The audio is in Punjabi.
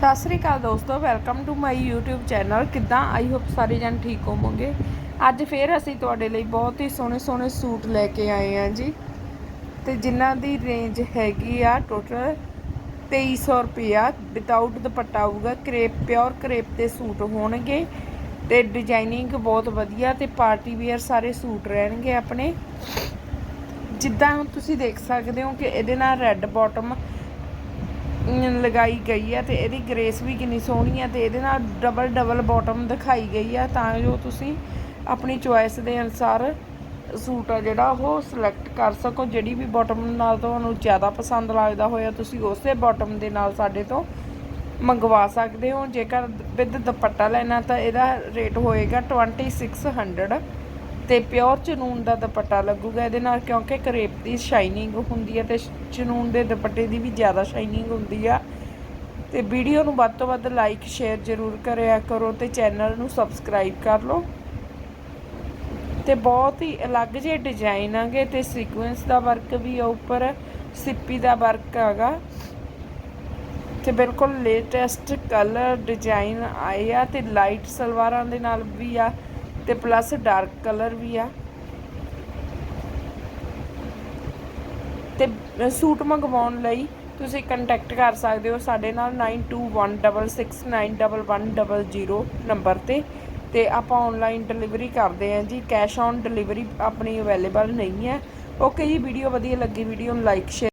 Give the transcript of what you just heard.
ਸਤਿ ਸ੍ਰੀ ਅਕਾਲ ਦੋਸਤੋ welcome to my YouTube channel ਕਿੱਦਾਂ? ਆਈ ਹੋਪ ਸਾਰੇ ਜਣ ਠੀਕ ਹੋਵੋਗੇ। ਅੱਜ ਫੇਰ ਅਸੀਂ ਤੁਹਾਡੇ ਲਈ ਬਹੁਤ ਹੀ ਸੋਹਣੇ ਸੋਹਣੇ ਸੂਟ ਲੈ ਕੇ ਆਏ ਹਾਂ ਜੀ। ਤੇ ਜਿਨ੍ਹਾਂ ਦੀ ਰੇਂਜ ਹੈਗੀ ਆ ਟੋਟਲ 2300 ਰੁਪਿਆ ਵਿਦਆਊਟ ਦੁਪੱਟਾ ਹੋਊਗਾ ਕਰੇਪ ਪਿਓਰ ਕਰੇਪ ਦੇ ਸੂਟ ਹੋਣਗੇ। ਤੇ ਡਿਜ਼ਾਈਨਿੰਗ ਬਹੁਤ ਵਧੀਆ ਤੇ ਪਾਰਟੀ ਵੇਅਰ ਸਾਰੇ ਸੂਟ ਰਹਿਣਗੇ ਆਪਣੇ। ਜਿੱਦਾਂ ਤੁਸੀਂ ਦੇਖ ਸਕਦੇ ਹੋ ਕਿ ਇਹਦੇ ਨਾਲ ਰੈੱਡ ਬਾਟਮ ਲਗਾਈ ਗਈ ਹੈ ਤੇ ਇਹਦੀ ਗ੍ਰੇਸ ਵੀ ਕਿੰਨੀ ਸੋਹਣੀ ਹੈ ਤੇ ਇਹਦੇ ਨਾਲ ਡਬਲ ਡਬਲ ਬਾਟਮ ਦਿਖਾਈ ਗਈ ਹੈ ਤਾਂ ਜੋ ਤੁਸੀਂ ਆਪਣੀ ਚੁਆਇਸ ਦੇ ਅਨੁਸਾਰ ਸੂਟ ਆ ਜਿਹੜਾ ਉਹ ਸਿਲੈਕਟ ਕਰ ਸਕੋ। ਜਿਹੜੀ ਵੀ ਬਾਟਮ ਨਾਲ ਤੁਹਾਨੂੰ ਜ਼ਿਆਦਾ ਪਸੰਦ ਲੱਗਦਾ ਹੋਇਆ ਤੁਸੀਂ ਉਸੇ ਬਾਟਮ ਦੇ ਨਾਲ ਸਾਡੇ ਤੋਂ ਮੰਗਵਾ ਸਕਦੇ ਹੋ। ਜੇਕਰ ਵਿਦ ਦੁਪੱਟਾ ਲੈਣਾ ਤਾਂ ਇਹਦਾ ਰੇਟ ਹੋਏਗਾ 2600 ਤੇ ਪਿਓਰ ਚਨੂਨ ਦਾ ਦੁਪੱਟਾ ਲੱਗੂਗਾ ਇਹਦੇ ਨਾਲ, ਕਿਉਂਕਿ ਕਰੇਪ ਦੀ ਸ਼ਾਈਨਿੰਗ ਹੁੰਦੀ ਹੈ ਤੇ ਚਨੂਨ ਦੇ ਦੁਪੱਟੇ ਦੀ ਵੀ ਜ਼ਿਆਦਾ ਸ਼ਾਈਨਿੰਗ ਹੁੰਦੀ ਆ। ਤੇ ਵੀਡੀਓ ਨੂੰ ਵੱਧ ਤੋਂ ਵੱਧ ਲਾਈਕ ਸ਼ੇਅਰ ਜ਼ਰੂਰ ਕਰਿਆ ਕਰੋ ਤੇ ਚੈਨਲ ਨੂੰ ਸਬਸਕ੍ਰਾਈਬ ਕਰ ਲਓ। ਤੇ ਬਹੁਤ ਹੀ ਅਲੱਗ ਜਿਹੇ ਡਿਜ਼ਾਈਨ ਆਗੇ ਤੇ ਸੀਕੁਐਂਸ ਦਾ ਵਰਕ ਵੀ ਆ ਉੱਪਰ, ਸਿੱਪੀ ਦਾ ਵਰਕ ਹੈਗਾ ਤੇ ਬਿਲਕੁਲ ਲੇਟੈਸਟ ਕਲਰ ਡਿਜ਼ਾਈਨ ਆਏ ਆ ਤੇ ਲਾਈਟ ਸਲਵਾਰਾਂ ਦੇ ਨਾਲ ਵੀ ਆ। ਤੇ ਪਲੱਸ ਡਾਰਕ ਕਲਰ ਵੀ ਆ। ਤੇ ਸੂਟ ਮੰਗਵਾਉਣ ਲਈ ਤੁਸੀਂ ਕੰਟੈਕਟ ਕਰ ਸਕਦੇ ਹੋ ਸਾਡੇ ਨਾਲ 9216691100 ਨੰਬਰ ਤੇ। ਤੇ ਆਪਾਂ ਆਨਲਾਈਨ ਡਿਲੀਵਰੀ ਕਰਦੇ ਹਾਂ ਜੀ। ਕੈਸ਼ ਔਨ ਡਿਲੀਵਰੀ ਆਪਣੀ ਅਵੇਲੇਬਲ ਨਹੀਂ ਹੈ। ਓਕੇ ਜੀ ਵੀਡੀਓ ਵਧੀਆ ਲੱਗੀ ਵੀਡੀਓ ਨੂੰ ਲਾਈਕ ਸ਼ੇਅਰ